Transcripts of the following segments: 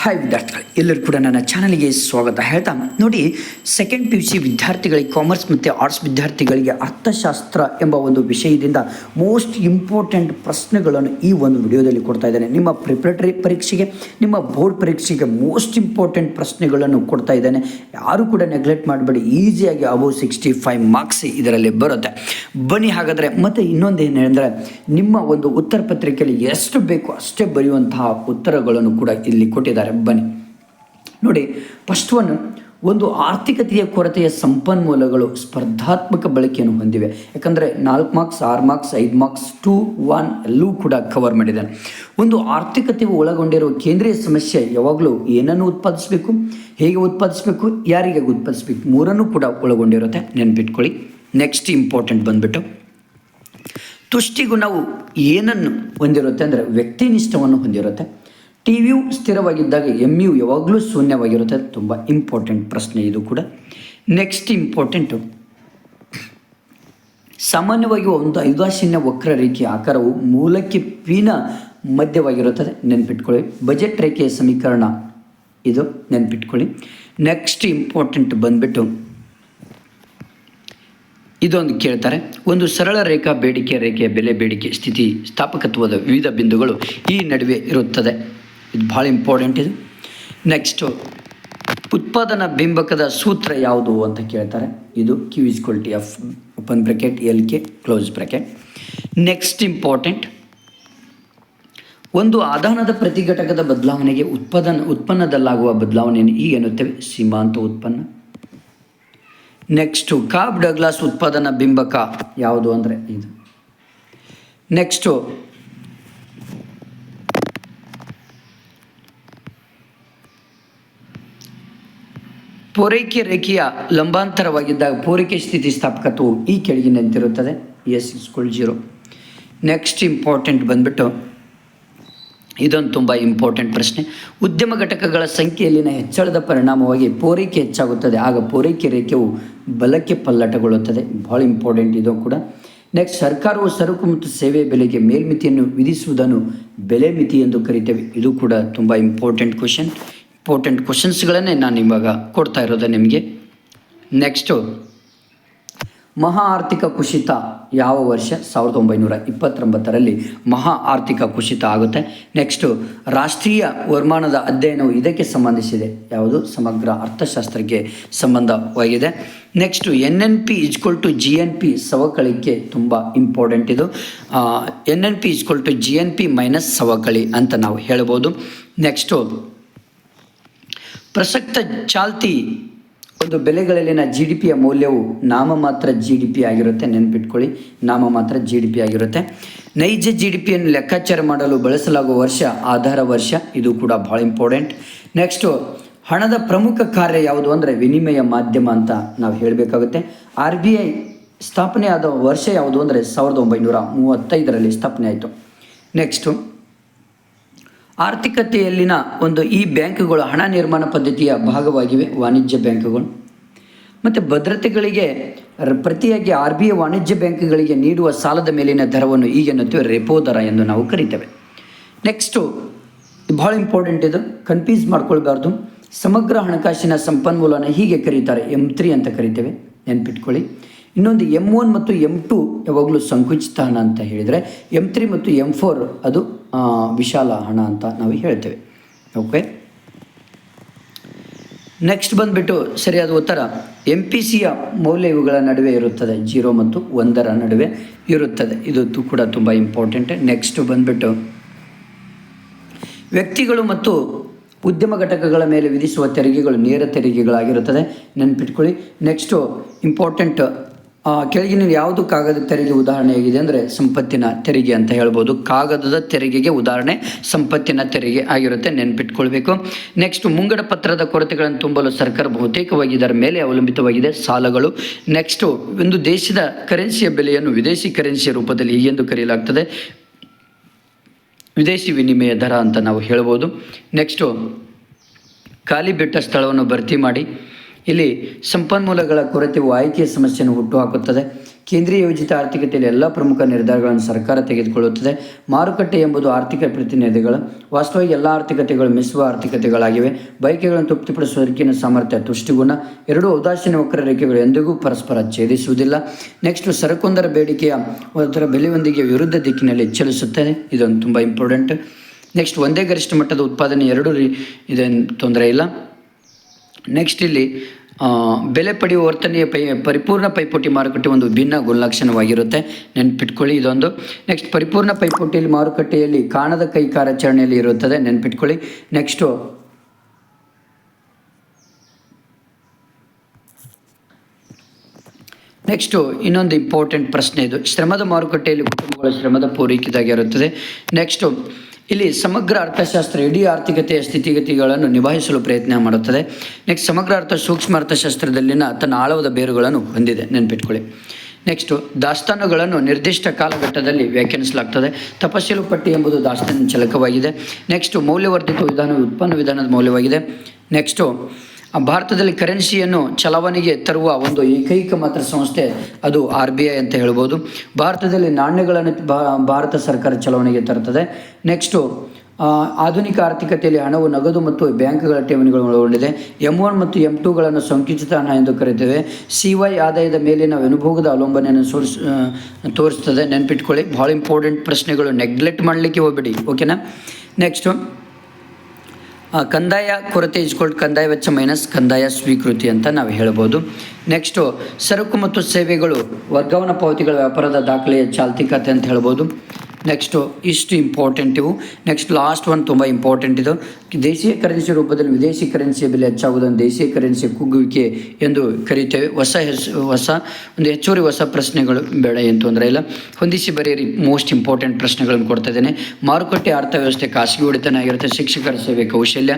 Hi ವಿದ್ಯಾರ್ಥಿಗಳು. ಎಲ್ಲರೂ ಕೂಡ ನನ್ನ ಚಾನಲ್ಗೆ ಸ್ವಾಗತ. ಹೇಳ್ತಾ ನೋಡಿ ಸೆಕೆಂಡ್ ಪಿ ಯು ಸಿ ವಿದ್ಯಾರ್ಥಿಗಳಿಗೆ ಕಾಮರ್ಸ್ ಮತ್ತು ಆರ್ಟ್ಸ್ ವಿದ್ಯಾರ್ಥಿಗಳಿಗೆ ಅರ್ಥಶಾಸ್ತ್ರ ಎಂಬ ಒಂದು ವಿಷಯದಿಂದ ಮೋಸ್ಟ್ ಇಂಪಾರ್ಟೆಂಟ್ ಪ್ರಶ್ನೆಗಳನ್ನು ಈ ಒಂದು ವಿಡಿಯೋದಲ್ಲಿ ಕೊಡ್ತಾ ಇದ್ದೇನೆ. ನಿಮ್ಮ ಪ್ರಿಪ್ರೇಟರಿ ಪರೀಕ್ಷೆಗೆ, ನಿಮ್ಮ ಬೋರ್ಡ್ ಪರೀಕ್ಷೆಗೆ ಮೋಸ್ಟ್ ಇಂಪಾರ್ಟೆಂಟ್ ಪ್ರಶ್ನೆಗಳನ್ನು ಕೊಡ್ತಾ ಇದ್ದೇನೆ. ಯಾರು ಕೂಡ ನೆಗ್ಲೆಕ್ಟ್ ಮಾಡಬೇಡಿ. ಈಸಿಯಾಗಿ ಅಬೌವ್ ಸಿಕ್ಸ್ಟಿ ಫೈವ್ ಮಾರ್ಕ್ಸ್ ಇದರಲ್ಲಿ ಬರುತ್ತೆ. ಬನ್ನಿ ಹಾಗಾದರೆ, ಮತ್ತು ಇನ್ನೊಂದು ಏನು ನಿಮ್ಮ ಒಂದು ಉತ್ತರ ಪತ್ರಿಕೆಯಲ್ಲಿ ಎಷ್ಟು ಬೇಕು ಅಷ್ಟೇ ಬರೆಯುವಂತಹ ಉತ್ತರಗಳನ್ನು ಕೂಡ ಇಲ್ಲಿ ಕೊಟ್ಟಿದ್ದಾರೆ. ಬನ್ನಿ. ನೋಡಿ ಫಸ್ಟ್ ಒನ್ ಒಂದು ಆರ್ಥಿಕತೆಯ ಕೊರತೆಯ ಸಂಪನ್ಮೂಲಗಳು ಸ್ಪರ್ಧಾತ್ಮಕ ಬಳಕೆಯನ್ನು ಹೊಂದಿವೆ. ಯಾಕಂದರೆ ನಾಲ್ಕು ಮಾರ್ಕ್ಸ್ ಆರು ಮಾರ್ಕ್ಸ್ ಐದು ಮಾರ್ಕ್ಸ್ ಟೂ ಒನ್ ಎಲ್ಲೂ ಕೂಡ ಕವರ್ ಮಾಡಿದ್ದಾನೆ. ಒಂದು ಆರ್ಥಿಕತೆ ಒಳಗೊಂಡಿರುವ ಕೇಂದ್ರೀಯ ಸಮಸ್ಯೆ ಯಾವಾಗಲೂ ಏನನ್ನು ಉತ್ಪಾದಿಸಬೇಕು, ಹೇಗೆ ಉತ್ಪಾದಿಸಬೇಕು, ಯಾರಿಗೆ ಉತ್ಪಾದಿಸಬೇಕು, ಮೂರನ್ನು ಕೂಡ ಒಳಗೊಂಡಿರುತ್ತೆ. ನೆನ್ಪಿಟ್ಕೊಳ್ಳಿ. ನೆಕ್ಸ್ಟ್ ಇಂಪಾರ್ಟೆಂಟ್ ಬಂದ್ಬಿಟ್ಟು ತುಷ್ಟಿಗೂ ನಾವು ಏನನ್ನು ಹೊಂದಿರುತ್ತೆ ಅಂದರೆ ವ್ಯಕ್ತಿನಿಷ್ಠವನ್ನು ಹೊಂದಿರುತ್ತೆ. ಟಿ ವಿಯು ಸ್ಥಿರವಾಗಿದ್ದಾಗ ಎಂ ಯು ಯಾವಾಗಲೂ ಶೂನ್ಯವಾಗಿರುತ್ತೆ. ತುಂಬ ಇಂಪಾರ್ಟೆಂಟ್ ಪ್ರಶ್ನೆ ಇದು ಕೂಡ. ನೆಕ್ಸ್ಟ್ ಇಂಪಾರ್ಟೆಂಟು ಸಾಮಾನ್ಯವಾಗಿ ಒಂದು ಐದಾಶಿನ್ಯ ವಕ್ರರೇಖೆಯ ಆಕಾರವು ಮೂಲಕ್ಕೆ ಪಿನ ಮಧ್ಯವಾಗಿರುತ್ತದೆ. ನೆನ್ಪಿಟ್ಕೊಳ್ಳಿ. ಬಜೆಟ್ ರೇಖೆಯ ಸಮೀಕರಣ ಇದು. ನೆನ್ಪಿಟ್ಕೊಳ್ಳಿ. ನೆಕ್ಸ್ಟ್ ಇಂಪಾರ್ಟೆಂಟ್ ಬಂದ್ಬಿಟ್ಟು ಇದೊಂದು ಕೇಳ್ತಾರೆ. ಒಂದು ಸರಳ ರೇಖಾ ಬೇಡಿಕೆ, ರೇಖೆಯ ಬೆಲೆ ಬೇಡಿಕೆ, ಸ್ಥಿತಿ, ಸ್ಥಾಪಕತ್ವದ ವಿವಿಧ ಬಿಂದುಗಳು ಈ ನಡುವೆ ಇರುತ್ತದೆ. ಇದು ಭಾಳ ಇಂಪಾರ್ಟೆಂಟ್ ಇದು. ನೆಕ್ಸ್ಟು ಉತ್ಪಾದನಾ ಬಿಂಬಕದ ಸೂತ್ರ ಯಾವುದು ಅಂತ ಕೇಳ್ತಾರೆ. ಇದು Q is quality of open bracket L K close bracket next important ಒಂದು ಆಧಾನದ ಪ್ರತಿ ಘಟಕದ ಬದಲಾವಣೆಗೆ ಉತ್ಪಾದನ, ಉತ್ಪನ್ನದಲ್ಲಾಗುವ ಬದಲಾವಣೆಯನ್ನು ಈ ಎನ್ನುತ್ತೇವೆ. ಸೀಮಾಂತ ಉತ್ಪನ್ನ. ನೆಕ್ಸ್ಟು ಕಾಬ್ ಡಗ್ಲಾಸ್ ಉತ್ಪಾದನಾ ಬಿಂಬಕ ಯಾವುದು ಅಂದರೆ ಇದು. ನೆಕ್ಸ್ಟು ಪೂರೈಕೆ ರೇಖೆಯ ಲಂಬಾಂತರವಾಗಿದ್ದಾಗ ಪೂರೈಕೆ ಸ್ಥಿತಿ ಸ್ಥಾಪಕತ್ವವು ಈ ಕೆಳಗಿನಂತಿರುತ್ತದೆ S is equal zero next important ಬಂದ್ಬಿಟ್ಟು, ಇದೊಂದು ತುಂಬ ಇಂಪಾರ್ಟೆಂಟ್ ಪ್ರಶ್ನೆ. ಉದ್ಯಮ ಘಟಕಗಳ ಸಂಖ್ಯೆಯಲ್ಲಿನ ಹೆಚ್ಚಳದ ಪರಿಣಾಮವಾಗಿ ಪೂರೈಕೆ ಹೆಚ್ಚಾಗುತ್ತದೆ. ಆಗ ಪೂರೈಕೆ ರೇಖೆಯು ಬಲಕ್ಕೆ ಪಲ್ಲಟಗೊಳ್ಳುತ್ತದೆ. ಭಾಳ ಇಂಪಾರ್ಟೆಂಟ್ ಇದು ಕೂಡ. ನೆಕ್ಸ್ಟ್ ಸರ್ಕಾರವು ಸರಕು ಮತ್ತು ಸೇವೆ ಬೆಲೆಗೆ ಮೇಲ್ಮಿತಿಯನ್ನು ವಿಧಿಸುವುದನ್ನು ಬೆಲೆ ಮಿತಿ ಎಂದು ಕರಿತೇವೆ. ಇದು ಕೂಡ ತುಂಬ ಇಂಪಾರ್ಟೆಂಟ್ ಕ್ವಶನ್ ಇಂಪಾರ್ಟೆಂಟ್ ಕ್ವಶನ್ಸ್ಗಳನ್ನೇ ನಾನು ಇವಾಗ ಕೊಡ್ತಾ ಇರೋದು ನಿಮಗೆ. ನೆಕ್ಸ್ಟು ಮಹಾ ಆರ್ಥಿಕ ಕುಸಿತ ಯಾವ ವರ್ಷ? ಸಾವಿರದ ಒಂಬೈನೂರ ಇಪ್ಪತ್ತೊಂಬತ್ತರಲ್ಲಿ ಮಹಾ ಆರ್ಥಿಕ ಕುಸಿತ ಆಗುತ್ತೆ. ನೆಕ್ಸ್ಟು ರಾಷ್ಟ್ರೀಯ ವರಮಾನದ ಅಧ್ಯಯನವು ಇದಕ್ಕೆ ಸಂಬಂಧಿಸಿದೆ. ಯಾವುದು? ಸಮಗ್ರ ಅರ್ಥಶಾಸ್ತ್ರಕ್ಕೆ ಸಂಬಂಧವಾಗಿದೆ. Next N N P is equal to G N P ಸವಕಳಿಗೆ ತುಂಬ ಇಂಪಾರ್ಟೆಂಟ್ ಇದು. N N P is equal to G N P minus ಸವಕಳಿ ಅಂತ ನಾವು ಹೇಳ್ಬೋದು. ನೆಕ್ಸ್ಟು ಪ್ರಸಕ್ತ ಚಾಲ್ತಿ ಒಂದು ಬೆಲೆಗಳಲ್ಲಿನ ಜಿ ಡಿ ಪಿಯ ಮೌಲ್ಯವು ನಾಮಮಾತ್ರ ಜಿ ಡಿ ಪಿ ಆಗಿರುತ್ತೆ, ನೆನ್ಪಿಟ್ಕೊಳ್ಳಿ. ನಾಮಮಾತ್ರ ಜಿ ಡಿ ಪಿ ಆಗಿರುತ್ತೆ. ನೈಜ ಜಿ ಡಿ ಪಿಯನ್ನು ಲೆಕ್ಕಾಚಾರ ಮಾಡಲು ಬಳಸಲಾಗುವ ವರ್ಷ, ಆಧಾರ ವರ್ಷ, ಇದು ಕೂಡ ಭಾಳ ಇಂಪಾರ್ಟೆಂಟ್ ನೆಕ್ಸ್ಟು ಹಣದ ಪ್ರಮುಖ ಕಾರ್ಯ ಯಾವುದು ಅಂದರೆ ವಿನಿಮಯ ಮಾಧ್ಯಮ ಅಂತ ನಾವು ಹೇಳಬೇಕಾಗುತ್ತೆ. ಆರ್ ಬಿ ಐ ಸ್ಥಾಪನೆ ಆದ ವರ್ಷ ಯಾವುದು ಅಂದರೆ ಸಾವಿರದ ಒಂಬೈನೂರ ಮೂವತ್ತೈದರಲ್ಲಿ ಸ್ಥಾಪನೆ ಆಯಿತು. ನೆಕ್ಸ್ಟು ಆರ್ಥಿಕತೆಯಲ್ಲಿನ ಒಂದು ಈ ಬ್ಯಾಂಕುಗಳು ಹಣ ನಿರ್ಮಾಣ ಪದ್ಧತಿಯ ಭಾಗವಾಗಿವೆ, ವಾಣಿಜ್ಯ ಬ್ಯಾಂಕುಗಳು. ಮತ್ತು ಭದ್ರತೆಗಳಿಗೆ ಪ್ರತಿಯಾಗಿ ಆರ್ ಬಿ ಐ ವಾಣಿಜ್ಯ ಬ್ಯಾಂಕುಗಳಿಗೆ ನೀಡುವ ಸಾಲದ ಮೇಲಿನ ದರವನ್ನು ಈಗ ರೆಪೋ ದರ ಎಂದು ನಾವು ಕರಿತೇವೆ. ನೆಕ್ಸ್ಟು ಭಾಳ ಇಂಪಾರ್ಟೆಂಟ್ ಇದು ಕನ್ಫ್ಯೂಸ್ ಮಾಡ್ಕೊಳ್ಬಾರ್ದು. ಸಮಗ್ರ ಹಣಕಾಸಿನ ಸಂಪನ್ಮೂಲನ ಹೀಗೆ ಕರೀತಾರೆ ಎಂ ತ್ರೀ ಅಂತ ಕರಿತೇವೆ, ನೆನ್ಪಿಟ್ಕೊಳ್ಳಿ. ಇನ್ನೊಂದು ಎಂ ಒನ್ ಮತ್ತು ಎಂ ಟು ಯಾವಾಗಲೂ ಸಂಕುಚಿತ ಹಣ ಅಂತ ಹೇಳಿದರೆ ಎಂ ತ್ರೀ ಮತ್ತು ಎಂ ಫೋರ್ ಅದು ವಿಶಾಲ ಹಣ ಅಂತ ನಾವು ಹೇಳ್ತೇವೆ. ಓಕೆ ನೆಕ್ಸ್ಟ್ ಬಂದುಬಿಟ್ಟು ಸರಿಯಾದ ಉತ್ತರ. ಎಂ ಪಿ ಸಿಯ ಮೌಲ್ಯ ಇವುಗಳ ನಡುವೆ ಇರುತ್ತದೆ. ಜೀರೋ ಮತ್ತು ಒಂದರ ನಡುವೆ ಇರುತ್ತದೆ. ಇದು ಕೂಡ ತುಂಬ ಇಂಪಾರ್ಟೆಂಟ್ ನೆಕ್ಸ್ಟ್ ಬಂದುಬಿಟ್ಟು ವ್ಯಕ್ತಿಗಳು ಮತ್ತು ಉದ್ಯಮ ಘಟಕಗಳ ಮೇಲೆ ವಿಧಿಸುವ ತೆರಿಗೆಗಳು ನೇರ ತೆರಿಗೆಗಳಾಗಿರುತ್ತದೆ. ನೆನ್ಪಿಟ್ಕೊಳ್ಳಿ. ನೆಕ್ಸ್ಟು ಇಂಪಾರ್ಟೆಂಟ್ ಕೆಳಗಿನ ಯಾವುದು ಕಾಗದ ತೆರಿಗೆ ಉದಾಹರಣೆಯಾಗಿದೆ ಅಂದರೆ ಸಂಪತ್ತಿನ ತೆರಿಗೆ ಅಂತ ಹೇಳ್ಬೋದು. ಕಾಗದದ ತೆರಿಗೆಗೆ ಉದಾಹರಣೆ ಸಂಪತ್ತಿನ ತೆರಿಗೆ ಆಗಿರುತ್ತೆ, ನೆನ್ಪಿಟ್ಕೊಳ್ಬೇಕು. ನೆಕ್ಸ್ಟ್ ಮುಂಗಡ ಪತ್ರದ ಕೊರತೆಗಳನ್ನು ತುಂಬಲು ಸರ್ಕಾರ ಬಹುತೇಕವಾಗಿ ಇದರ ಮೇಲೆ ಅವಲಂಬಿತವಾಗಿದೆ, ಸಾಲಗಳು. ನೆಕ್ಸ್ಟು ಒಂದು ದೇಶದ ಕರೆನ್ಸಿಯ ಬೆಲೆಯನ್ನು ವಿದೇಶಿ ಕರೆನ್ಸಿಯ ರೂಪದಲ್ಲಿ ಎಂದು ಕರೆಯಲಾಗ್ತದೆ. ವಿದೇಶಿ ವಿನಿಮಯ ದರ ಅಂತ ನಾವು ಹೇಳ್ಬೋದು. ನೆಕ್ಸ್ಟು ಖಾಲಿ ಬಿಟ್ಟ ಸ್ಥಳವನ್ನು ಭರ್ತಿ ಮಾಡಿ. ಇಲ್ಲಿ ಸಂಪನ್ಮೂಲಗಳ ಕೊರತೆ ಆಯ್ಕೆಯ ಸಮಸ್ಯೆಯನ್ನು ಹುಟ್ಟುಹಾಕುತ್ತದೆ. ಕೇಂದ್ರೀಯ ಯೋಜಿತ ಆರ್ಥಿಕತೆಯಲ್ಲಿ ಎಲ್ಲ ಪ್ರಮುಖ ನಿರ್ಧಾರಗಳನ್ನು ಸರ್ಕಾರ ತೆಗೆದುಕೊಳ್ಳುತ್ತದೆ. ಮಾರುಕಟ್ಟೆ ಎಂಬುದು ಆರ್ಥಿಕ ಪ್ರತಿನಿಧಿಗಳು, ವಾಸ್ತವವಾಗಿ ಎಲ್ಲ ಆರ್ಥಿಕತೆಗಳು ಮಿಶ್ರ ಆರ್ಥಿಕತೆಗಳಾಗಿವೆ. ಬಯಕೆಗಳನ್ನು ತೃಪ್ತಿಪಡಿಸುವ ಸಾಮರ್ಥ್ಯ ತುಷ್ಟಿಗುಣ ಎರಡೂ ಉದಾಸೀನ ವಕ್ರರೇಖೆಗಳು ಎಂದಿಗೂ ಪರಸ್ಪರ ಛೇದಿಸುವುದಿಲ್ಲ. ನೆಕ್ಸ್ಟ್ ಸರಕೊಂದರ ಬೇಡಿಕೆಯ ಅದರ ಬೆಲೆಯೊಂದಿಗೆ ವಿರುದ್ಧ ದಿಕ್ಕಿನಲ್ಲಿ ಚಲಿಸುತ್ತದೆ. ಇದೊಂದು ತುಂಬ ಇಂಪಾರ್ಟೆಂಟ್ ನೆಕ್ಸ್ಟ್ ಒಂದೇ ಗರಿಷ್ಠ ಮಟ್ಟದ ಉತ್ಪಾದನೆ ಎರಡೂ ರೀ ಇದೇನು ತೊಂದರೆ ಇಲ್ಲ. ನೆಕ್ಸ್ಟ್ ಇಲ್ಲಿ ಬೆಲೆ ಪಡೆಯುವ ವರ್ತನೆಯ ಪೈ, ಪರಿಪೂರ್ಣ ಪೈಪೋಟಿ ಮಾರುಕಟ್ಟೆ ಒಂದು ಭಿನ್ನ ಗುಣಲಕ್ಷಣವಾಗಿರುತ್ತೆ. ನೆನ್ಪಿಟ್ಕೊಳ್ಳಿ ಇದೊಂದು. ನೆಕ್ಸ್ಟ್ ಪರಿಪೂರ್ಣ ಪೈಪೋಟಿಯಲ್ಲಿ ಮಾರುಕಟ್ಟೆಯಲ್ಲಿ ಕಾಣದ ಕೈ ಕಾರ್ಯಾಚರಣೆಯಲ್ಲಿ ಇರುತ್ತದೆ. ನೆನ್ಪಿಟ್ಕೊಳ್ಳಿ. ನೆಕ್ಸ್ಟು ನೆಕ್ಸ್ಟು ಇನ್ನೊಂದು ಇಂಪಾರ್ಟೆಂಟ್ ಪ್ರಶ್ನೆ ಇದು. ಶ್ರಮದ ಮಾರುಕಟ್ಟೆಯಲ್ಲಿ ಕುಟುಂಬಗಳ ಶ್ರಮದ ಪೂರೈಕೆದಾಗಿರುತ್ತದೆ. ನೆಕ್ಸ್ಟು ಇಲ್ಲಿ ಸಮಗ್ರ ಅರ್ಥಶಾಸ್ತ್ರ ಇಡೀ ಆರ್ಥಿಕತೆಯ ಸ್ಥಿತಿಗತಿಗಳನ್ನು ನಿಭಾಯಿಸಲು ಪ್ರಯತ್ನ ಮಾಡುತ್ತದೆ. ನೆಕ್ಸ್ಟ್ ಸಮಗ್ರ ಅರ್ಥ ಸೂಕ್ಷ್ಮ ಅರ್ಥಶಾಸ್ತ್ರದಲ್ಲಿನ ತನ್ನ ಆಳವಾದ ಬೇರುಗಳನ್ನು ಹೊಂದಿದೆ. ನೆನ್ಪಿಟ್ಕೊಳ್ಳಿ. ನೆಕ್ಸ್ಟು ದಾಸ್ತಾನುಗಳನ್ನು ನಿರ್ದಿಷ್ಟ ಕಾಲಘಟ್ಟದಲ್ಲಿ ವ್ಯಾಖ್ಯಾನಿಸಲಾಗ್ತದೆ. ತಪಸ್ಸಿಲು ಪಟ್ಟಿ ಎಂಬುದು ದಾಸ್ತಾನಿನ ಚಲಕವಾಗಿದೆ. ನೆಕ್ಸ್ಟು ಮೌಲ್ಯವರ್ಧಿತ ವಿಧಾನ, ಉತ್ಪನ್ನ ವಿಧಾನದ ಮೌಲ್ಯವಾಗಿದೆ. ನೆಕ್ಸ್ಟು ಭಾರತದಲ್ಲಿ ಕರೆನ್ಸಿಯನ್ನು ಚಲಾವಣೆಗೆ ತರುವ ಒಂದು ಏಕೈಕ ಮಾತ್ರ ಸಂಸ್ಥೆ ಅದು ಆರ್ ಬಿ ಐ ಅಂತ ಹೇಳ್ಬೋದು. ಭಾರತದಲ್ಲಿ ನಾಣ್ಯಗಳನ್ನು ಭಾರತ ಸರ್ಕಾರ ಚಲಾವಣೆಗೆ ತರುತ್ತದೆ ನೆಕ್ಸ್ಟು ಆಧುನಿಕ ಆರ್ಥಿಕತೆಯಲ್ಲಿ ಹಣವು ನಗದು ಮತ್ತು ಬ್ಯಾಂಕ್ಗಳ ಠೇವಣಿಗಳು ಒಳಗೊಂಡಿದೆ. ಎಂ ಒನ್ ಮತ್ತು ಎಂ ಟೂಗಳನ್ನು ಸಂಕುಚಿತ ಹಣ ಎಂದು ಕರೆಯುತ್ತೇವೆ. ಸಿ ವೈ ಆದಾಯದ ಮೇಲಿನ ಅನುಭೋಗದ ಅವಲಂಬನೆಯನ್ನು ಸೋರಿಸ್ ತೋರಿಸ್ತದೆ. ನೆನಪಿಟ್ಕೊಳ್ಳಿ. ಭಾಳ ಇಂಪಾರ್ಟೆಂಟ್ ಪ್ರಶ್ನೆಗಳು. ನೆಗ್ಲೆಕ್ಟ್ ಮಾಡಲಿಕ್ಕೆ ಹೋಗ್ಬೇಡಿ. ಓಕೆನಾ ನೆಕ್ಸ್ಟು ಕಂದಾಯ ಕೊರತೆ ಇಸ್ಕೊಳ್ಳಿ ಕಂದಾಯ ವೆಚ್ಚ ಮೈನಸ್ ಕಂದಾಯ ಸ್ವೀಕೃತಿ ಅಂತ ನಾವು ಹೇಳ್ಬೋದು. ನೆಕ್ಸ್ಟು ಸರಕು ಮತ್ತು ಸೇವೆಗಳು, ವರ್ಗಾವಣಾ ಪಾವತಿಗಳ ವ್ಯಾಪಾರದ ದಾಖಲೆಯ ಚಾಲ್ತಿ ಖಾತೆ ಅಂತ ಹೇಳ್ಬೋದು. ನೆಕ್ಸ್ಟು ಇಷ್ಟು ಇಂಪಾರ್ಟೆಂಟ್ ಇವು. ನೆಕ್ಸ್ಟ್ ಲಾಸ್ಟ್ ಒನ್ ತುಂಬ ಇಂಪಾರ್ಟೆಂಟ್ ಇದು. ದೇಶೀಯ ಕರೆನ್ಸಿ ರೂಪದಲ್ಲಿ ವಿದೇಶಿ ಕರೆನ್ಸಿಯ ಬೆಲೆ ಹೆಚ್ಚಾಗುವುದನ್ನು ದೇಶೀಯ ಕರೆನ್ಸಿ ಕುಗ್ಗುವಿಕೆ ಎಂದು ಕರೀತೇವೆ ಹೊಸ ಹೊಸ ಒಂದು ಹೆಚ್ಚುವರಿ ಹೊಸ ಪ್ರಶ್ನೆಗಳು ಬೇಡ ಏನು ತೊಂದರೆ ಇಲ್ಲ. ಹೊಂದಿಸಿ ಬರೆಯಿರಿ. ಮೋಸ್ಟ್ ಇಂಪಾರ್ಟೆಂಟ್ ಪ್ರಶ್ನೆಗಳನ್ನು ಕೊಡ್ತಾ ಇದ್ದೇನೆ. ಮಾರುಕಟ್ಟೆ ಅರ್ಥವ್ಯವಸ್ಥೆ ಖಾಸಗಿ ಒಡೆತನ ಆಗಿರುತ್ತೆ ಶಿಕ್ಷಕರ ಸೇವೆ ಕೌಶಲ್ಯ.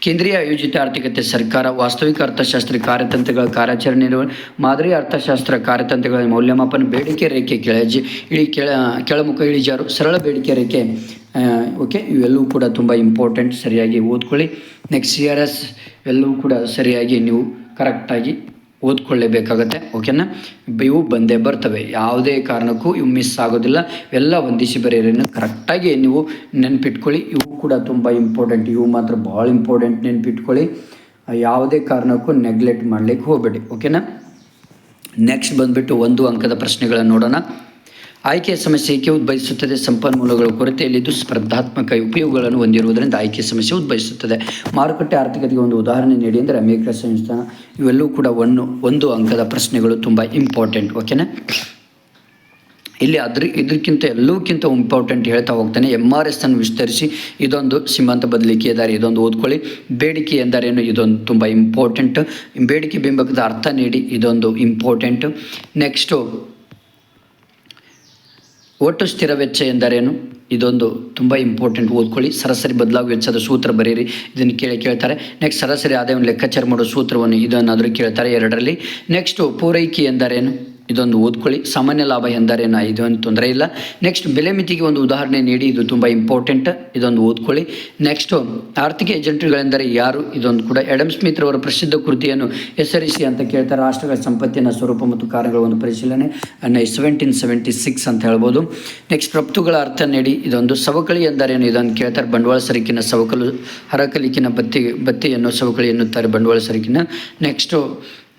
ಕೇಂದ್ರೀಯ ಆಯೋಜಿತ ಆರ್ಥಿಕತೆ ಸರ್ಕಾರ, ವಾಸ್ತವಿಕ ಅರ್ಥಶಾಸ್ತ್ರ ಕಾರ್ಯತಂತ್ರಗಳ ಕಾರ್ಯಾಚರಣೆ ಮಾದರಿ ಅರ್ಥಶಾಸ್ತ್ರ ಕಾರ್ಯತಂತ್ರಗಳ ಮೌಲ್ಯಮಾಪನ, ಬೇಡಿಕೆ ರೇಖೆ ಕೆಳಜಿ, ಇಳಿ ಕೆಳ, ಕೆಳಮುಖ ಇಳಿಜಾರು, ಸರಳ ಬೇಡಿಕೆ ರೇಖೆ ಓಕೆ ಇವೆಲ್ಲವೂ ಕೂಡ ತುಂಬ ಇಂಪಾರ್ಟೆಂಟ್ ಸರಿಯಾಗಿ ಓದ್ಕೊಳ್ಳಿ. ನೆಕ್ಸ್ಟ್ ಸಿ ಆರ್ ಎಸ್ ಎಲ್ಲವೂ ಕೂಡ ಸರಿಯಾಗಿ ನೀವು ಕರೆಕ್ಟಾಗಿ ಓದ್ಕೊಳ್ಳೇಬೇಕಾಗತ್ತೆ ಓಕೆನಾ ಇವು ಬಂದೇ ಬರ್ತವೆ. ಯಾವುದೇ ಕಾರಣಕ್ಕೂ ಇವು ಮಿಸ್ ಆಗೋದಿಲ್ಲ. ಎಲ್ಲ ಒಂದಿಸಿ ಬರೆಯರನ್ನು ಕರೆಕ್ಟಾಗಿ ನೀವು ನೆನ್ಪಿಟ್ಕೊಳ್ಳಿ. ಇವು ಕೂಡ ತುಂಬ ಇಂಪಾರ್ಟೆಂಟ್ ಇವು ಮಾತ್ರ ಭಾಳ ಇಂಪಾರ್ಟೆಂಟ್ ನೆನ್ಪಿಟ್ಕೊಳ್ಳಿ. ಯಾವುದೇ ಕಾರಣಕ್ಕೂ ನೆಗ್ಲೆಕ್ಟ್ ಮಾಡಲಿಕ್ಕೆ ಹೋಗಬೇಡಿ ಓಕೆನಾ ನೆಕ್ಸ್ಟ್ ಬಂದುಬಿಟ್ಟು ಒಂದು ಅಂಕದ ಪ್ರಶ್ನೆಗಳನ್ನು ನೋಡೋಣ. ಆಯ್ಕೆಯ ಸಮಸ್ಯೆ ಏಕೆ ಉದ್ಭವಿಸುತ್ತದೆ. ಸಂಪನ್ಮೂಲಗಳ ಕೊರತೆಯಲ್ಲಿದ್ದು ಸ್ಪರ್ಧಾತ್ಮಕ ಉಪಯೋಗಗಳನ್ನು ಹೊಂದಿರುವುದರಿಂದ ಆಯ್ಕೆ ಸಮಸ್ಯೆ ಉದ್ಭವಿಸುತ್ತದೆ. ಮಾರುಕಟ್ಟೆ ಆರ್ಥಿಕತೆಗೆ ಒಂದು ಉದಾಹರಣೆ ನೀಡಿ ಅಂದರೆ ಅಮೆರಿಕ ಸಂಸ್ಥಾನ ಇವೆಲ್ಲವೂ ಕೂಡ ಒಂದು ಒಂದು ಅಂಕದ ಪ್ರಶ್ನೆಗಳು ತುಂಬ ಇಂಪಾರ್ಟೆಂಟ್ ಓಕೆನಾ ಇಲ್ಲಿ ಅದ್ರ, ಇದಕ್ಕಿಂತ ಎಲ್ಲಕ್ಕಿಂತ ಇಂಪಾರ್ಟೆಂಟ್ ಹೇಳ್ತಾ ಹೋಗ್ತಾನೆ. ಎಂ ಆರ್ ಎಸ್ ಅನ್ನು ವಿಸ್ತರಿಸಿ, ಇದೊಂದು ಸೀಮಾಂತ ಬದಲಿಕೆ ದಾರಿ ಇದೊಂದು ಓದ್ಕೊಳ್ಳಿ. ಬೇಡಿಕೆ ಎಂದರೇನು ಇದೊಂದು ತುಂಬ ಇಂಪಾರ್ಟೆಂಟ್ ಬೇಡಿಕೆ, ಬಿಂಬಕದ ಅರ್ಥ ನೀಡಿ, ಇದೊಂದು ಇಂಪಾರ್ಟೆಂಟ್ ನೆಕ್ಸ್ಟು ಒಟ್ಟು ಸ್ಥಿರ ವೆಚ್ಚ ಎಂದರೇನು? ಇದೊಂದು ತುಂಬ ಇಂಪಾರ್ಟೆಂಟ್ ಓದ್ಕೊಳ್ಳಿ. ಸರಾಸರಿ ಬದಲಾಗುವ ವೆಚ್ಚದ ಸೂತ್ರ ಬರೀರಿ ಇದನ್ನು ಕೇಳಿ ಕೇಳ್ತಾರೆ. ನೆಕ್ಸ್ಟ್ ಸರಾಸರಿ ಆದಾಯವನ್ನು ಲೆಕ್ಕಾಚಾರ ಮಾಡೋ ಸೂತ್ರವನ್ನು ಇದನ್ನಾದರೂ ಕೇಳ್ತಾರೆ ಎರಡರಲ್ಲಿ. ನೆಕ್ಸ್ಟು ಪೂರೈಕೆ ಎಂದರೇನು? ಇದೊಂದು ಓದ್ಕೊಳ್ಳಿ. ಸಾಮಾನ್ಯ ಲಾಭ ಎಂದರೇನು ಇದೊಂದು ತೊಂದರೆ ಇಲ್ಲ. ನೆಕ್ಸ್ಟ್ ಬೆಲೆ ಮಿತಿಗೆ ಒಂದು ಉದಾಹರಣೆ ನೀಡಿ. ಇದು ತುಂಬ ಇಂಪಾರ್ಟೆಂಟ್ ಇದೊಂದು ಓದ್ಕೊಳ್ಳಿ. ನೆಕ್ಸ್ಟು ಆರ್ಥಿಕ ಏಜೆಂಟ್ಗಳೆಂದರೆ ಯಾರು? ಇದೊಂದು ಕೂಡ ಎಡಮ್ ಸ್ಮಿತ್ ರವರ ಪ್ರಸಿದ್ಧ ಕೃತಿಯನ್ನು ಹೆಸರಿಸಿ ಅಂತ ಕೇಳ್ತಾರೆ. ರಾಷ್ಟ್ರಗಳ ಸಂಪತ್ತಿನ ಸ್ವರೂಪ ಮತ್ತು ಕಾರ್ಯಗಳ ಒಂದು ಪರಿಶೀಲನೆ ಸೆವೆಂಟೀನ್ ಸೆವೆಂಟಿ ಸಿಕ್ಸ್ ಅಂತ ಹೇಳ್ಬೋದು. ನೆಕ್ಸ್ಟ್ ರಫ್ತುಗಳ ಅರ್ಥ ನೀಡಿ. ಇದೊಂದು ಸವಕಳಿ ಎಂದರೇನು ಇದೊಂದು ಕೇಳ್ತಾರೆ. ಬಂಡವಾಳ ಸರಕಿನ ಸವಕಲು ಹರಕಲಿಕಿನ ಬತ್ತಿ ಬತ್ತಿಯನ್ನು ಸವಕಳಿ ಎನ್ನುತ್ತಾರೆ ಬಂಡವಾಳ ಸರಕಿನ. ನೆಕ್ಸ್ಟು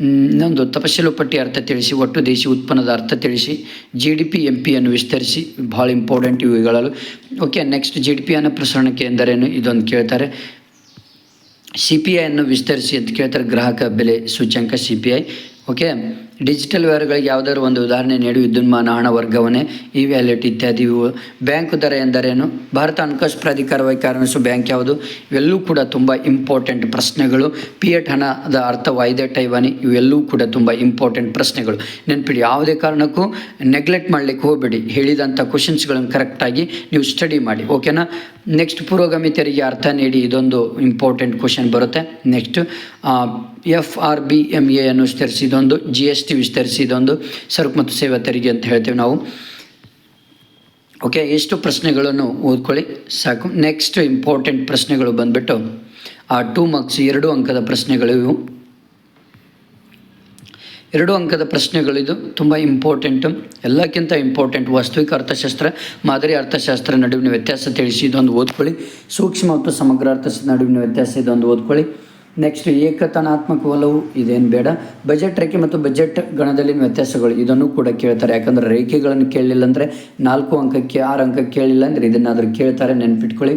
ಇನ್ನೊಂದು ತಪಶೀಲು ಪಟ್ಟಿ ಅರ್ಥ ತಿಳಿಸಿ, ಒಟ್ಟು ದೇಶಿ ಉತ್ಪನ್ನದ ಅರ್ಥ ತಿಳಿಸಿ ಜಿ ಡಿ ಪಿ ಎಂ ಪಿಯನ್ನು ವಿಸ್ತರಿಸಿ ಭಾಳ important ಇವುಗಳಲ್ಲೂ. Okay next G D P ಅನ್ನ ಪ್ರಸರಣಕ್ಕೆ ಎಂದರೇನು? ಇದೊಂದು ಕೇಳ್ತಾರೆ. ಸಿ ಪಿ ಐಯನ್ನು ವಿಸ್ತರಿಸಿ ಅಂತ ಕೇಳ್ತಾರೆ. ಗ್ರಾಹಕ ಬೆಲೆ ಸೂಚ್ಯಂಕ C P I okay digital ವ್ಯವಹಾರಗಳಿಗೆ ಯಾವುದಾದ್ರು ಒಂದು ಉದಾಹರಣೆ ನೀಡಿ. ವಿದ್ಯುನ್ಮಾನ, ಹಣ ವರ್ಗಾವಣೆ ಇ ವ್ಯಾಲೆಟ್ ಇತ್ಯಾದಿ ಇವು. ಬ್ಯಾಂಕ್ ದರ ಎಂದರೇನು? ಭಾರತ ಹಣಕಾಸು ಪ್ರಾಧಿಕಾರವಾಗಿ ಕಾರಣಿಸುವ ಬ್ಯಾಂಕ್ ಯಾವುದು? ಇವೆಲ್ಲವೂ ಕೂಡ ತುಂಬ ಇಂಪಾರ್ಟೆಂಟ್ ಪ್ರಶ್ನೆಗಳು. ಪಿಯಟ್ ಹಣದ ಅರ್ಥ ವಾಯ್ದೆ, ಟೈವಾನಿ ಇವೆಲ್ಲವೂ ಕೂಡ ತುಂಬ ಇಂಪಾರ್ಟೆಂಟ್ ಪ್ರಶ್ನೆಗಳು. ನೆನ್ಪಿಡಿ, ಯಾವುದೇ ಕಾರಣಕ್ಕೂ ನೆಗ್ಲೆಕ್ಟ್ ಮಾಡಲಿಕ್ಕೆ ಹೋಗಬೇಡಿ. ಹೇಳಿದಂಥ ಕ್ವಶನ್ಸ್ಗಳನ್ನು ಕರೆಕ್ಟಾಗಿ ನೀವು ಸ್ಟಡಿ ಮಾಡಿ. ಓಕೆನಾ ನೆಕ್ಸ್ಟ್ ಪೂರ್ವಗಾಮಿ ತೆರಿಗೆ ಅರ್ಥ ನೀಡಿ. ಇದೊಂದು ಇಂಪಾರ್ಟೆಂಟ್ ಕ್ವಶನ್ ಬರುತ್ತೆ. Next F R B M A ಅನ್ನು ವಿಸ್ತರಿಸಿದೊಂದು, ಜಿ ಎಸ್ ಟಿ ವಿಸ್ತರಿಸಿದೊಂದು ಸರಕು ಮತ್ತು ಸೇವಾ ತೆರಿಗೆ ಅಂತ ಹೇಳ್ತೇವೆ ನಾವು. ಓಕೆ ಎಷ್ಟು ಪ್ರಶ್ನೆಗಳನ್ನು ಓದ್ಕೊಳ್ಳಿ, ಸಾಕು. ನೆಕ್ಸ್ಟ್ ಇಂಪಾರ್ಟೆಂಟ್ ಪ್ರಶ್ನೆಗಳು ಬಂದ್ಬಿಟ್ಟು, ಆ ಟೂ ಮಾರ್ಕ್ಸ್ ಎರಡು ಅಂಕದ ಪ್ರಶ್ನೆಗಳು ಇವು. ಎರಡು ಅಂಕದ ಪ್ರಶ್ನೆಗಳಿದು ತುಂಬ ಇಂಪಾರ್ಟೆಂಟು ಎಲ್ಲಕ್ಕಿಂತ ಇಂಪಾರ್ಟೆಂಟ್ ವಾಸ್ತವಿಕ ಅರ್ಥಶಾಸ್ತ್ರ, ಮಾದರಿ ಅರ್ಥಶಾಸ್ತ್ರ ನಡುವಿನ ವ್ಯತ್ಯಾಸ ತಿಳಿಸಿ ಇದೊಂದು ಓದ್ಕೊಳ್ಳಿ. ಸೂಕ್ಷ್ಮ ಮತ್ತು ಸಮಗ್ರ ಅರ್ಥಶಾಸ್ತ್ರ ನಡುವಿನ ವ್ಯತ್ಯಾಸ ಇದೊಂದು ಓದ್ಕೊಳ್ಳಿ. ನೆಕ್ಸ್ಟ್ ಏಕತನಾತ್ಮಕ ಒಲವು ಇದೇನು ಬೇಡ. ಬಜೆಟ್ ರೇಖೆ ಮತ್ತು ಬಜೆಟ್ ಗಣದಲ್ಲಿನ ವ್ಯತ್ಯಾಸಗಳು ಇದನ್ನು ಕೂಡ ಕೇಳ್ತಾರೆ. ಯಾಕಂದರೆ ರೇಖೆಗಳನ್ನು ಕೇಳಲಿಲ್ಲ ಅಂದರೆ ನಾಲ್ಕು ಅಂಕಕ್ಕೆ ಆರು ಅಂಕಕ್ಕೆ ಕೇಳಿಲ್ಲ ಅಂದರೆ ಇದನ್ನಾದರೂ ಕೇಳ್ತಾರೆ, ನೆನ್ಪಿಟ್ಕೊಳ್ಳಿ.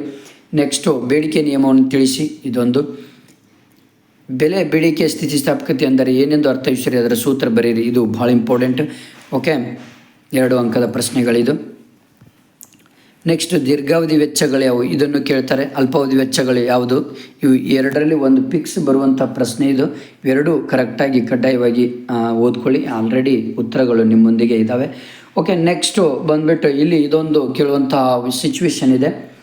ನೆಕ್ಸ್ಟು ಬೇಡಿಕೆ ನಿಯಮವನ್ನು ತಿಳಿಸಿ. ಇದೊಂದು. ಬೆಲೆ ಬೇಡಿಕೆ ಸ್ಥಿತಿಸ್ಥಾಪಕತೆ ಅಂದರೆ ಏನೆಂದು ಅರ್ಥೈಸಿರಿ, ಅದರ ಸೂತ್ರ ಬರೀರಿ. ಇದು ಭಾಳ ಇಂಪಾರ್ಟೆಂಟ್ ಓಕೆ ಎರಡು ಅಂಕದ ಪ್ರಶ್ನೆಗಳಿದು. ನೆಕ್ಸ್ಟ್ ದೀರ್ಘಾವಧಿ ವೆಚ್ಚಗಳು ಯಾವುವು? ಇದನ್ನು ಕೇಳ್ತಾರೆ. ಅಲ್ಪಾವಧಿ ವೆಚ್ಚಗಳು ಯಾವುದು? ಇವು ಎರಡರಲ್ಲಿ ಒಂದು ಫಿಕ್ಸ್ ಬರುವಂಥ ಪ್ರಶ್ನೆ ಇದು. ಇವೆರಡೂ ಕರೆಕ್ಟಾಗಿ ಕಡ್ಡಾಯವಾಗಿ ಓದ್ಕೊಳ್ಳಿ. ಆಲ್ರೆಡಿ ಉತ್ತರಗಳು ನಿಮ್ಮೊಂದಿಗೆ ಇದ್ದಾವೆ. ಓಕೆ ನೆಕ್ಸ್ಟು ಬಂದ್ಬಿಟ್ಟು ಇಲ್ಲಿ ಇದೊಂದು ಕೇಳುವಂಥ ಸಿಚುವೇಶನ್ ಇದೆ.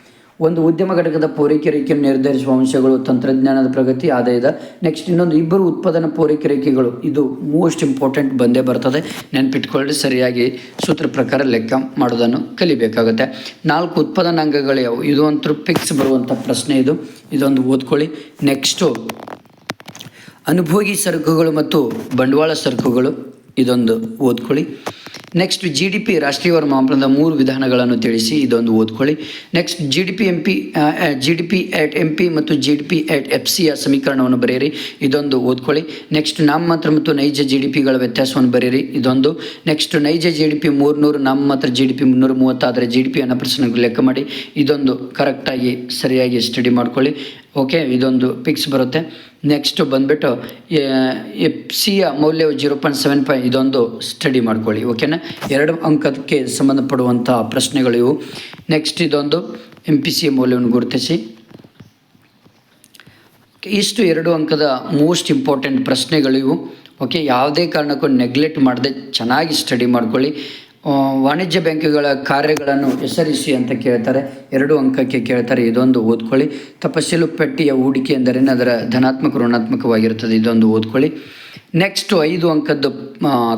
ಒಂದು ಉದ್ಯಮ ಘಟಕದ ಪೂರೈಕೆ ರೇಖೆಯನ್ನು ನಿರ್ಧರಿಸುವ ಅಂಶಗಳು, ತಂತ್ರಜ್ಞಾನದ ಪ್ರಗತಿ, ಆದಾಯದ. ನೆಕ್ಸ್ಟ್ ಇನ್ನೊಂದು, ಇಬ್ಬರು ಉತ್ಪಾದನಾ ಪೂರೈಕೆ ರೇಖೆಗಳು ಇದು ಮೋಸ್ಟ್ ಇಂಪಾರ್ಟೆಂಟ್ ಬಂದೇ ಬರ್ತದೆ. ನೆನಪಿಟ್ಕೊಳ್ಳಿ ಸರಿಯಾಗಿ ಸೂತ್ರ ಪ್ರಕಾರ ಲೆಕ್ಕ ಮಾಡೋದನ್ನು ಕಲಿಬೇಕಾಗುತ್ತೆ. ನಾಲ್ಕು ಉತ್ಪಾದನಾಂಗಗಳು ಯಾವುವು? ಇದು ಒಂದು ಫಿಕ್ಸ್ ಬರುವಂಥ ಪ್ರಶ್ನೆ ಇದು. ಇದೊಂದು ಓದ್ಕೊಳ್ಳಿ. ನೆಕ್ಸ್ಟು ಅನುಭೋಗಿ ಸರಕುಗಳು ಮತ್ತು ಬಂಡವಾಳ ಸರಕುಗಳು. ಇದೊಂದು ಓದ್ಕೊಳ್ಳಿ. ನೆಕ್ಸ್ಟ್ ಜಿ ಡಿ ಪಿ ರಾಷ್ಟ್ರೀಯ ಮಾಪನದ ಮೂರು ವಿಧಾನಗಳನ್ನು ತಿಳಿಸಿ, ಇದೊಂದು ಓದ್ಕೊಳ್ಳಿ. Next G D P M P G D P at M P ಮತ್ತು G D P at F ಸಿಯ ಸಮೀಕರಣವನ್ನು ಬರೆಯಿರಿ, ಇದೊಂದು ಓದ್ಕೊಳ್ಳಿ. ನೆಕ್ಸ್ಟ್ ನಾಮಮಾತ್ರ ಮತ್ತು ನೈಜ ಜಿ ಡಿ ಪಿಗಳ ವ್ಯತ್ಯಾಸವನ್ನು ಬರೆಯಿರಿ, ಇದೊಂದು. ನೆಕ್ಸ್ಟ್ ನೈಜ ಜಿ ಡಿ ಪಿ ಮೂರುನೂರು ನಾಮಮಾತ್ರ ಜಿ ಡಿ ಪಿ ಮುನ್ನೂರು ಮೂವತ್ತಾದರೆ ಜಿ ಡಿ ಪಿ ಅನ್ನ ಲೆಕ್ಕ ಮಾಡಿ, ಇದೊಂದು ಕರೆಕ್ಟಾಗಿ ಸರಿಯಾಗಿ ಸ್ಟಡಿ ಮಾಡ್ಕೊಳ್ಳಿ. ಓಕೆ ಇದೊಂದು ಪಿಕ್ಸ್ ಬರುತ್ತೆ. ನೆಕ್ಸ್ಟ್ ಬಂದ್ಬಿಟ್ಟು ಎಫ್ ಸಿಯ ಮೌಲ್ಯವು ಜೀರೋ ಪಾಯಿಂಟ್ ಸೆವೆನ್ ಫೈವ್ ಇದೊಂದು ಸ್ಟಡಿ ಮಾಡ್ಕೊಳ್ಳಿ ಓಕೆನಾ ಎರಡು ಅಂಕಕ್ಕೆ ಸಂಬಂಧಪಡುವಂಥ ಪ್ರಶ್ನೆಗಳು ನೆಕ್ಸ್ಟ್ ಇದೊಂದು ಎಂ ಪಿ ಸಿ ಮೌಲ್ಯವನ್ನು ಗುರುತಿಸಿ. ಇಷ್ಟು ಎರಡು ಅಂಕದ ಮೋಸ್ಟ್ ಇಂಪಾರ್ಟೆಂಟ್ ಪ್ರಶ್ನೆಗಳಿವು ಓಕೆ ಯಾವುದೇ ಕಾರಣಕ್ಕೂ ನೆಗ್ಲೆಕ್ಟ್ ಮಾಡದೆ ಚೆನ್ನಾಗಿ ಸ್ಟಡಿ ಮಾಡ್ಕೊಳ್ಳಿ. ವಾಣಿಜ್ಯ ಬ್ಯಾಂಕುಗಳ ಕಾರ್ಯಗಳನ್ನು ಹೆಸರಿಸಿ ಅಂತ ಕೇಳ್ತಾರೆ. ಎರಡು ಅಂಕಕ್ಕೆ ಕೇಳ್ತಾರೆ, ಇದೊಂದು ಓದ್ಕೊಳ್ಳಿ. ತಪಸ್ಸಿಲು ಪೆಟ್ಟಿಯ ಹೂಡಿಕೆ ಎಂದರೆ ಅದರ ಧನಾತ್ಮಕ, ಋಣಾತ್ಮಕವಾಗಿರುತ್ತದೆ, ಇದೊಂದು ಓದ್ಕೊಳ್ಳಿ. ನೆಕ್ಸ್ಟು ಐದು ಅಂಕದ್ದು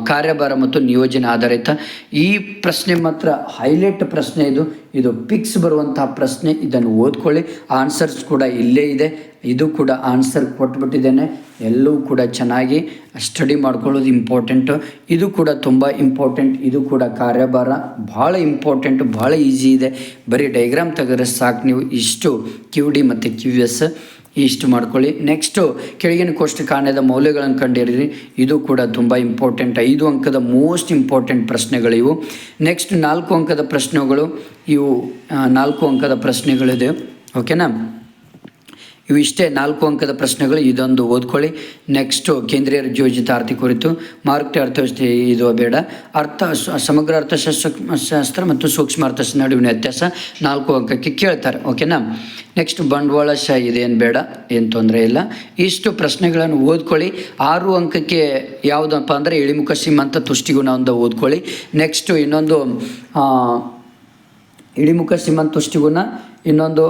ಕಾರ್ಯಭಾರ ಮತ್ತು ನಿಯೋಜನೆ ಆಧಾರಿತ. ಈ ಪ್ರಶ್ನೆ ಮಾತ್ರ ಹೈಲೈಟ್ ಪ್ರಶ್ನೆ ಇದು. ಇದು ಪಿಕ್ಸ್ ಬರುವಂತಹ ಪ್ರಶ್ನೆ, ಇದನ್ನು ಓದ್ಕೊಳ್ಳಿ. ಆನ್ಸರ್ಸ್ ಕೂಡ ಇಲ್ಲೇ ಇದೆ. ಇದು ಕೂಡ ಆನ್ಸರ್ ಕೊಟ್ಬಿಟ್ಟಿದ್ದೇನೆ. ಎಲ್ಲವೂ ಕೂಡ ಚೆನ್ನಾಗಿ ಸ್ಟಡಿ ಮಾಡ್ಕೊಳ್ಳೋದು ಇಂಪಾರ್ಟೆಂಟು ಇದು ಕೂಡ ತುಂಬ ಇಂಪಾರ್ಟೆಂಟ್ ಇದು ಕೂಡ ಕಾರ್ಯಭಾರ ಭಾಳ ಇಂಪಾರ್ಟೆಂಟ್ ಭಾಳ ಈಸಿ ಇದೆ. ಬರೀ ಡೈಗ್ರಾಮ್ ತೆಗೆದ್ರೆ ಸಾಕು ನೀವು. ಇಷ್ಟು ಕ್ಯೂ ಡಿ ಮತ್ತು ಕ್ಯೂ ಎಸ್ ಇಷ್ಟು ಮಾಡ್ಕೊಳ್ಳಿ. ನೆಕ್ಸ್ಟು ಕೆಳಗಿನ ಕೋಷ್ಟ ಕಾಣದ ಮೌಲ್ಯಗಳನ್ನು ಕಂಡಿರಿ. ಇದು ಕೂಡ ತುಂಬ ಇಂಪಾರ್ಟೆಂಟ್ ಐದು ಅಂಕದ ಮೋಸ್ಟ್ ಇಂಪಾರ್ಟೆಂಟ್ ಪ್ರಶ್ನೆಗಳಿವು ನೆಕ್ಸ್ಟ್ ನಾಲ್ಕು ಅಂಕದ ಪ್ರಶ್ನೆಗಳು ಇವು ನಾಲ್ಕು ಅಂಕದ ಪ್ರಶ್ನೆಗಳಿದೆ. ಓಕೆನಾ ಇಷ್ಟೇ ನಾಲ್ಕು ಅಂಕದ ಪ್ರಶ್ನೆಗಳು, ಇದೊಂದು ಓದ್ಕೊಳ್ಳಿ. ನೆಕ್ಸ್ಟು ಕೇಂದ್ರೀಯ ಯೋಜಿತ ಆರ್ಥಿಕ ಕುರಿತು. ಮಾರುಕಟ್ಟೆ ಅರ್ಥವ್ಯವಸ್ಥೆ ಇದು ಬೇಡ. ಅರ್ಥ ಸಮಗ್ರ ಅರ್ಥಶಾಸ್ತ್ರ ಶಾಸ್ತ್ರ ಮತ್ತು ಸೂಕ್ಷ್ಮ ಅರ್ಥಶಾಸ್ತ್ರ ನಡುವಿನ ವ್ಯತ್ಯಾಸ ನಾಲ್ಕು ಅಂಕಕ್ಕೆ ಕೇಳ್ತಾರೆ. ಓಕೆನಾ ನೆಕ್ಸ್ಟ್ ಬಂಡವಾಳಶಾಹಿ ಇದೇನು ಬೇಡ, ಏನು ತೊಂದರೆ ಇಲ್ಲ. ಇಷ್ಟು ಪ್ರಶ್ನೆಗಳನ್ನು ಓದ್ಕೊಳ್ಳಿ. ಆರು ಅಂಕಕ್ಕೆ ಯಾವುದಪ್ಪ ಅಂದರೆ ಇಳಿಮುಖ ಸೀಮಂತ ತುಷ್ಟಿಗುಣ ಒಂದು ಓದ್ಕೊಳ್ಳಿ. ನೆಕ್ಸ್ಟು ಇನ್ನೊಂದು ಇಳಿಮುಖ ಸೀಮಂತ ತುಷ್ಟಿಗುಣ ಇನ್ನೊಂದು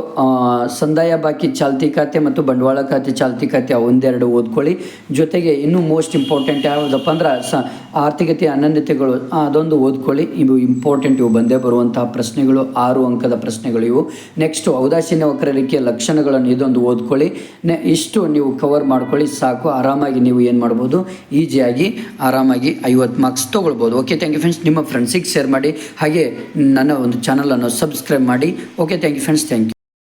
ಸಂದಾಯ ಬಾಕಿ ಚಾಲ್ತಿ ಖಾತೆ ಮತ್ತು ಬಂಡವಾಳ ಖಾತೆ ಚಾಲ್ತಿ ಖಾತೆ ಒಂದೆರಡು ಓದ್ಕೊಳ್ಳಿ. ಜೊತೆಗೆ ಇನ್ನೂ ಮೋಸ್ಟ್ ಇಂಪಾರ್ಟೆಂಟ್ ಯಾವುದಪ್ಪ ಅಂದ್ರೆ ಸ ಆರ್ಥಿಕತೆಯ ಅನನ್ಯತೆಗಳು ಅದೊಂದು ಓದ್ಕೊಳ್ಳಿ. ಇವು ಇಂಪಾರ್ಟೆಂಟ್ ಇವು ಬಂದೇ ಬರುವಂತಹ ಪ್ರಶ್ನೆಗಳು, ಆರು ಅಂಕದ ಪ್ರಶ್ನೆಗಳು ಇವು. ನೆಕ್ಸ್ಟು ಔದಾಸೀನ್ಯ ವಕ್ರರೇಖೆಯ ಲಕ್ಷಣಗಳನ್ನು ಇದೊಂದು ಓದ್ಕೊಳ್ಳಿ. ನೆ, ಇಷ್ಟು ನೀವು ಕವರ್ ಮಾಡ್ಕೊಳ್ಳಿ, ಸಾಕು. ಆರಾಮಾಗಿ ನೀವು ಏನು ಮಾಡ್ಬೋದು? ಈಸಿಯಾಗಿ ಆರಾಮಾಗಿ ಐವತ್ತು ಮಾರ್ಕ್ಸ್ ತೊಗೊಳ್ಬೋದು. ಓಕೆ ಥ್ಯಾಂಕ್ ಯು ಫ್ರೆಂಡ್ಸ್ ನಿಮ್ಮ ಫ್ರೆಂಡ್ಸಿಗೆ ಶೇರ್ ಮಾಡಿ. ಹಾಗೆ ನನ್ನ ಒಂದು ಚಾನಲನ್ನು ಸಬ್ಸ್ಕ್ರೈಬ್ ಮಾಡಿ. Okay thank you friends thank you